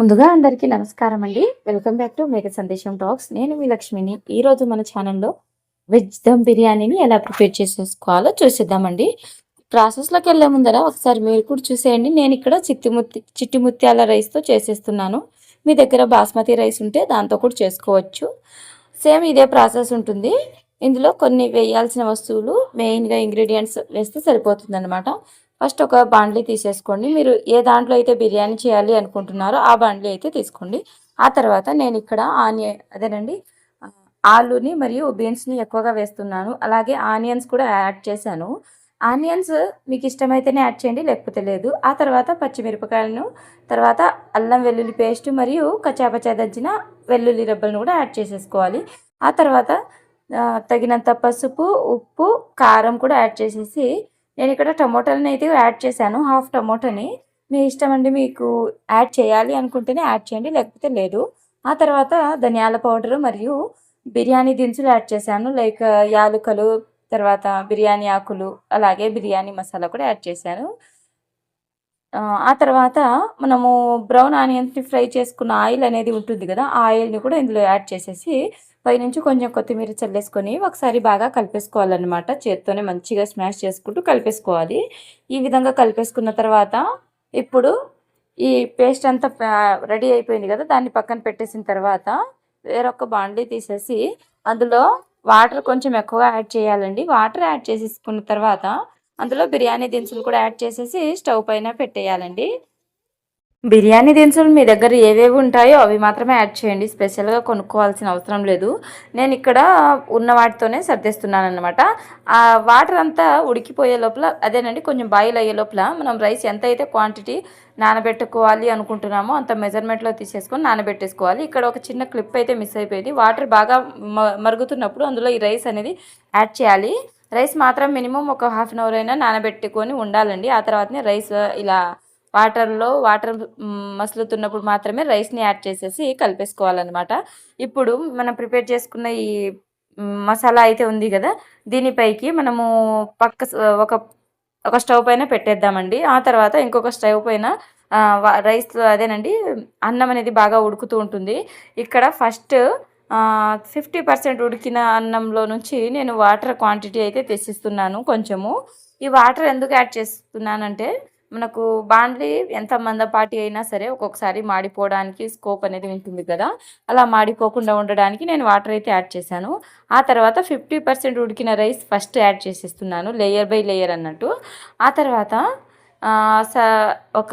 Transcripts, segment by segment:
ముందుగా అందరికీ నమస్కారం అండి. వెల్కమ్ బ్యాక్ టు మేక సందేశం టాక్స్ నేను మీ లక్ష్మిని. ఈరోజు మన ఛానల్లో వెజ్ దమ్ బిర్యానీని ఎలా ప్రిపేర్ చేసేసుకోవాలో చూసిద్దామండి. ప్రాసెస్లోకి వెళ్ళే ముందర ఒకసారి మీరు కూడా చూసేయండి. నేను ఇక్కడ చిత్తిముత్తి చిట్టి ముత్యాల రైస్తో చేసేస్తున్నాను. మీ దగ్గర బాస్మతి రైస్ ఉంటే దాంతో కూడా చేసుకోవచ్చు. సేమ్ ఇదే ప్రాసెస్ ఉంటుంది. ఇందులో కొన్ని వేయాల్సిన వస్తువులు మెయిన్గా ఇంగ్రీడియంట్స్ వేస్తే సరిపోతుందనమాట ఫస్ట్ ఒక బాండ్లీ తీసేసుకోండి. మీరు ఏ దాంట్లో అయితే బిర్యానీ చేయాలి అనుకుంటున్నారో ఆ బాండ్లీ అయితే తీసుకోండి. ఆ తర్వాత నేను ఇక్కడ ఆనియన్ అదేనండి ఆలుని మరియు బీన్స్ని ఎక్కువగా వేస్తున్నాను. అలాగే ఆనియన్స్ కూడా యాడ్ చేశాను. ఆనియన్స్ మీకు ఇష్టమైతేనే యాడ్ చేయండి లేకపోతే లేదు. ఆ తర్వాత పచ్చిమిరపకాయలను తర్వాత అల్లం వెల్లుల్లి పేస్ట్ మరియు కచ్చాపచ్చా దజ్జిన వెల్లుల్లి రబ్బలను కూడా యాడ్ చేసేసుకోవాలి. ఆ తర్వాత తగినంత పసుపు ఉప్పు కారం కూడా యాడ్ చేసేసి నేను ఇక్కడ టమోటాలని అయితే యాడ్ చేశాను హాఫ్ టమోటాని. మీ ఇష్టం అండి మీకు యాడ్ చేయాలి అనుకుంటేనే యాడ్ చేయండి లేకపోతే లేదు. ఆ తర్వాత ధనియాల పౌడరు మరియు బిర్యానీ దినుసులు యాడ్ చేశాను లైక్ యాలుకలు తర్వాత బిర్యానీ ఆకులు అలాగే బిర్యానీ మసాలా కూడా యాడ్ చేశాను. ఆ తర్వాత మనము బ్రౌన్ ఆనియన్స్ని ఫ్రై చేసుకున్న ఆయిల్ అనేది ఉంటుంది కదా ఆ ఆయిల్ని కూడా ఇందులో యాడ్ చేసేసి పైనుంచి కొంచెం కొత్తిమీర చల్లేసుకొని ఒకసారి బాగా కలిపేసుకోవాలన్నమాట. చేత్తోనే మంచిగా స్మాష్ చేసుకుంటూ కలిపేసుకోవాలి. ఈ విధంగా కలిపేసుకున్న తర్వాత ఇప్పుడు ఈ పేస్ట్ అంతా రెడీ అయిపోయింది కదా దాన్ని పక్కన పెట్టేసిన తర్వాత వేరొక బాండీ తీసేసి అందులో వాటర్ కొంచెం ఎక్కువగా యాడ్ చేయాలండి. వాటర్ యాడ్ చేసేసుకున్న తర్వాత అందులో బిర్యానీ దినుసులు కూడా యాడ్ చేసేసి స్టవ్ పైన పెట్టేయాలండి. బిర్యానీ దినుసులు మీ దగ్గర ఏవేవి ఉంటాయో అవి మాత్రమే యాడ్ చేయండి. స్పెషల్గా కొనుక్కోవాల్సిన అవసరం లేదు. నేను ఇక్కడ ఉన్న వాటితోనే సర్దేస్తున్నాను అనమాట ఆ వాటర్ అంతా ఉడికిపోయే లోపల అదేనండి కొంచెం బాయిల్ అయ్యే లోపల మనం రైస్ ఎంత అయితే క్వాంటిటీ నానబెట్టుకోవాలి అనుకుంటున్నామో అంత మెజర్మెంట్లో తీసేసుకొని నానబెట్టేసుకోవాలి. ఇక్కడ ఒక చిన్న క్లిప్ అయితే మిస్ అయిపోయింది. వాటర్ బాగా మ- మరుగుతున్నప్పుడు అందులో ఈ రైస్ అనేది యాడ్ చేయాలి. రైస్ మాత్రం మినిమం ఒక హాఫ్ అన్ అవర్ అయినా నానబెట్టుకొని ఉండాలండి. ఆ తర్వాతనే రైస్ ఇలా వాటర్లో వాటర్ మసులుతున్నప్పుడు మాత్రమే రైస్ని యాడ్ చేసేసి కలిపేసుకోవాలన్నమాట. ఇప్పుడు మనం ప్రిపేర్ చేసుకున్న ఈ మసాలా అయితే ఉంది కదా దీనిపైకి మనము పక్క స- ఒక ఒక స్టవ్ పైన పెట్టేద్దామండి. ఆ తర్వాత ఇంకొక స్టవ్ పైన రైస్ అదేనండి అన్నం అనేది బాగా ఉడుకుతూ ఉంటుంది. ఇక్కడ ఫస్ట్ ఫిఫ్టీ పర్సెంట్ ఉడికిన అన్నంలో నుంచి నేను వాటర్ క్వాంటిటీ అయితే తెచ్చిస్తున్నాను కొంచెము. ఈ వాటర్ ఎందుకు యాడ్ చేస్తున్నానంటే మనకు బాండ్లీ ఎంత మందపాటి అయినా సరే ఒక్కొక్కసారి మాడిపోవడానికి స్కోప్ అనేది ఉంటుంది కదా. అలా మాడిపోకుండా ఉండడానికి నేను వాటర్ అయితే యాడ్ చేశాను. ఆ తర్వాత ఫిఫ్టీ పర్సెంట్ ఉడికిన రైస్ ఫస్ట్ యాడ్ చేసేస్తున్నాను లేయర్ బై లేయర్ అన్నట్టు. ఆ తర్వాత స ఒక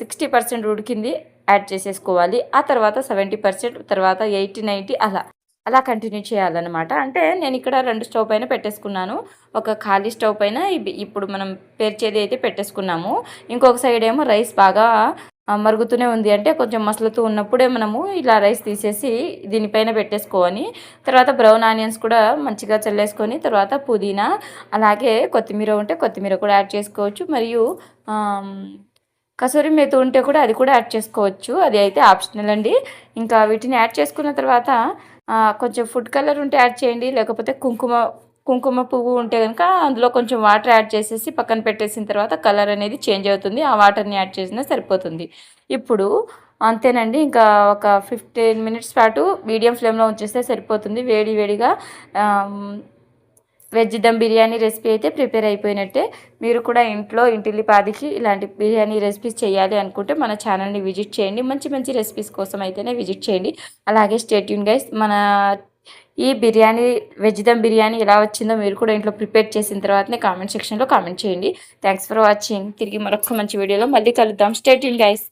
సిక్స్టీ పర్సెంట్ ఉడికింది యాడ్ చేసేసుకోవాలి. ఆ తర్వాత సెవెంటీ పర్సెంట్ తర్వాత ఎయిటీ నైంటీ అలా. అలా కంటిన్యూ చేయాలన్నమాట. అంటే నేను ఇక్కడ రెండు స్టవ్ పైన పెట్టేసుకున్నాను. ఒక ఖాళీ స్టవ్ పైన ఇప్పుడు మనం పేర్చేది అయితే పెట్టేసుకున్నాము. ఇంకొక సైడ్ ఏమో రైస్ బాగా మరుగుతూనే ఉంది. అంటే కొంచెం మసలుతూ ఉన్నప్పుడే మనము ఇలా రైస్ తీసేసి దీనిపైన పెట్టేసుకోవాలి తర్వాత బ్రౌన్ ఆనియన్స్ కూడా మంచిగా చల్లేసుకొని తర్వాత పుదీనా అలాగే కొత్తిమీర ఉంటే కొత్తిమీర కూడా యాడ్ చేసుకోవచ్చు. మరియు కసూరి మేతి ఉంటే కూడా అది కూడా యాడ్ చేసుకోవచ్చు. అది అయితే ఆప్షనల్ అండి. ఇంకా వీటిని యాడ్ చేసుకున్న తర్వాత కొంచెం ఫుడ్ కలర్ ఉంటే యాడ్ చేయండి లేకపోతే కుంకుమ కుంకుమ పువ్వు ఉంటే కనుక అందులో కొంచెం వాటర్ యాడ్ చేసేసి పక్కన పెట్టేసిన తర్వాత కలర్ అనేది చేంజ్ అవుతుంది. ఆ వాటర్ని యాడ్ చేసినా సరిపోతుంది. ఇప్పుడు అంతేనండి ఇంకా ఒక ఫిఫ్టీన్ మినిట్స్ పాటు మీడియం ఫ్లేమ్లో ఉంచేస్తే సరిపోతుంది. వేడి వేడిగా వెజ్ దమ్ బిర్యానీ రెసిపీ అయితే ప్రిపేర్ అయిపోయినట్టే. మీరు కూడా ఇంట్లో ఇంటిల్లిపాదికి ఇలాంటి బిర్యానీ రెసిపీస్ చేయాలి అనుకుంటే మన ఛానల్ని విజిట్ చేయండి. మంచి మంచి రెసిపీస్ కోసం అయితేనే విజిట్ చేయండి. అలాగే స్టేట్యూన్ గైస్ మన ఈ బిర్యానీ వెజ్ దమ్ బిర్యానీ ఎలా వచ్చిందో మీరు కూడా ఇంట్లో ప్రిపేర్ చేసిన తర్వాతనే కామెంట్ సెక్షన్లో కామెంట్ చేయండి. Thanks for watching. తిరిగి మరొక మంచి వీడియోలో మళ్ళీ కలుద్దాం. Stay tuned guys.